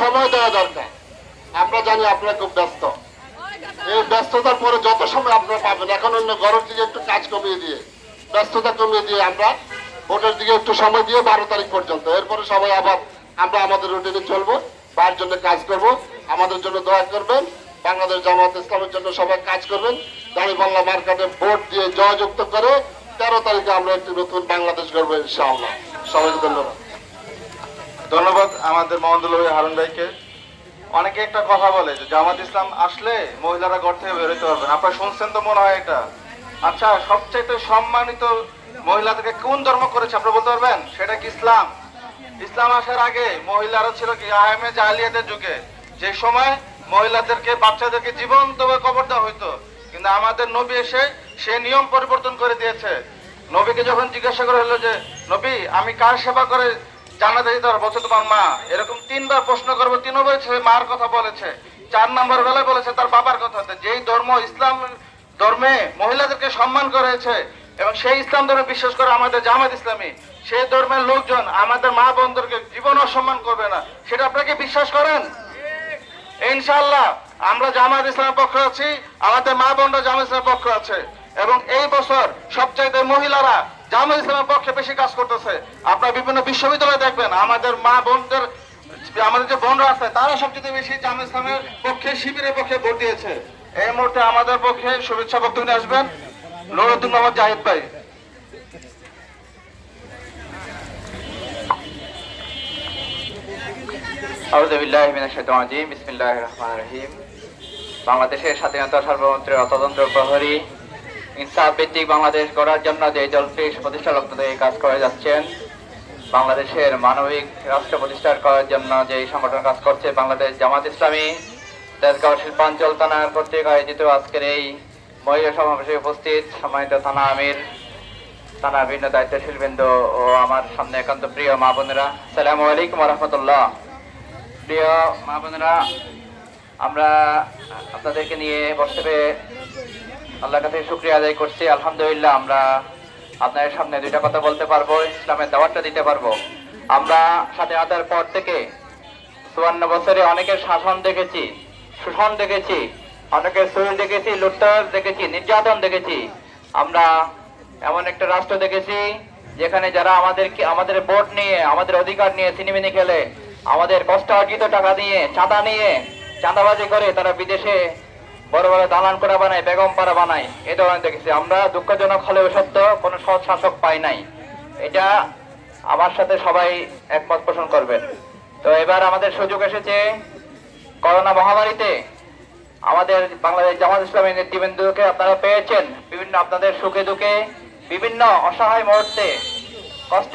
সময় দেওয়া দরকার। আমরা জানি আপনারা খুব ব্যস্ত। এই ব্যস্ততার পরে যত সময় আপনারা পাবেন, এখন অন্য গরম দিকে একটু কাজ কমিয়ে দিয়ে, ব্যস্ততা কমিয়ে দিয়ে আমরা ভোটের দিকে একটু সময় দিয়ে বারো তারিখ পর্যন্ত। এরপরে সবাই আবার আমরা আমাদের রুটিনে চলবো বার জন্য কাজ করব, আমাদের জন্য দয়া করবেন, বাংলাদেশ জামাত ইসলামের জন্য সবাই কাজ করবেন। দাঁড়িয়ে বাংলা মার্কেটে ভোট দিয়ে জয়যুক্ত করে তেরো তারিখে আমরা একটি নতুন বাংলাদেশ গড়বো ইনশাআল্লাহ। সবাইকে ধন্যবাদ। ধন্যবাদ আমাদের মোহাম্মদুল হারুন ভাইকে। অনেকে একটা কথা বলে যে জামাত ইসলাম আসলে মহিলারা ঘর থেকে বেরোতে পারবেন আপনারা শুনছেন তো মনে হয় এটা? আচ্ছা সবচাইতে সম্মানিত মহিলাদেরকে কোন ধর্ম করেছে আপনারা বলতে পারবেন? সেটা কি ইসলাম? ইসলাম আসার আগে মহিলারা ছিল কি আহমে জাহালিয়াতের যুগে। যে সময় মহিলাদেরকে, বাচ্চাদেরকে জীবন্তভাবে কবর দেওয়া হইতো। কিন্তু আমাদের নবী এসে সে নিয়ম পরিবর্তন করে দিয়েছে। নবীকে যখন জিজ্ঞাসা করা হলো যে, নবী, আমি কার সেবা করে এবং সেই ইসলাম ধর্মে বিশ্বাস করে আমাদের জামাত ইসলামী, সেই ধর্মের লোকজন আমাদের মা বোনদেরকে জীবন অসম্মান করবে না। সেটা আপনাকে বিশ্বাস করেন? ইনশাল্লাহ আমরা জামাত ইসলামের পক্ষে আছি, আমাদের মা বোনরা জামাত ইসলামের পক্ষে আছে। এবং এই বছর সবচাইতে মহিলারা জামাত ইসলামের পক্ষে বেশি কাজ করতেছে। আপনারা বিভিন্ন বিশ্ববিদ্যালয়ে দেখবেন, আমাদের মা বোনদের, আমাদের যে বোনরা আছে, তারা সবচেয়ে বেশি জামাত ইসলামের পক্ষে, শিবিরের পক্ষে ভোট দিয়েছে। এই মুহূর্তে আমাদের পক্ষে শুভেচ্ছা বক্তব্য আসবেন নুরুদ্দিন মোহাম্মদ জাহিদ ভাই। বাংলাদেশের স্বাধীনতা সার্বভৌমত্বের অতন্ত্র প্রহরী ইনসাফ বাংলাদেশ গড়ার জন্য যে দলটি প্রতিষ্ঠা লক্ষ্য থেকে কাজ করে যাচ্ছেন, বাংলাদেশের মানবিক রাষ্ট্র প্রতিষ্ঠা করার জন্য যে সংগঠন কাজ করছে বাংলাদেশ জামাত ইসলামী, তেজগাঁও শিল্পাঞ্চল থানা কর্তৃক আয়োজিত আজকের এই মহিলা সমাবেশে উপস্থিত সম্মানিত থানা আমির থানা বিভিন্ন দায়িত্বশীল বৃন্দ ও আমার সামনে একান্ত প্রিয় মা বোনেরা। সালামু আলাইকুম রহমতুল্লাহ প্রিয় মা বোনেরা, আমরা আপনাদেরকে নিয়ে বসতে আল্লাহর কাছে শুক্রিয়া আদায় করছি। আলহামদুলিল্লাহ, আমরা আপনাদের সামনে দুইটা কথা বলতে পারব, ইসলামের দাওয়াতটা দিতে পারব। আমরা স্বাধীনতার পর থেকে চুয়ান্ন বছরে অনেকের শাসন দেখেছি, শোষণ দেখেছি, অনেকের শরীর দেখেছি, লুটতর দেখেছি, নির্যাতন দেখেছি। আমরা এমন একটা রাষ্ট্র দেখেছি, যেখানে যারা আমাদেরকে, আমাদের ভোট নিয়ে, আমাদের অধিকার নিয়ে সিনেমিনি খেলে, আমাদের কষ্ট অর্জিত টাকা নিয়ে চাঁদা নিয়ে চাঁদাবাজি করে তারা বিদেশে বড় বড় দালান করা বানায়, বেগম পাড়া বানায়। এ ধরনের দেখেছি। আমরা দুঃখজনক হলেও সত্য, কোনো সৎ শাসক পাই নাই। এটা আমার সাথে সবাই একমত পোষণ করবেন। তো এবার আমাদের সুযোগ এসেছে করোনা মহামারীতে। আমাদের বাংলাদেশ জামাত ইসলামী নেতৃবৃন্দকে আপনারা পেয়েছেন। বিভিন্ন আপনাদের সুখে দুঃখে, বিভিন্ন অসহায় মুহূর্তে কষ্টে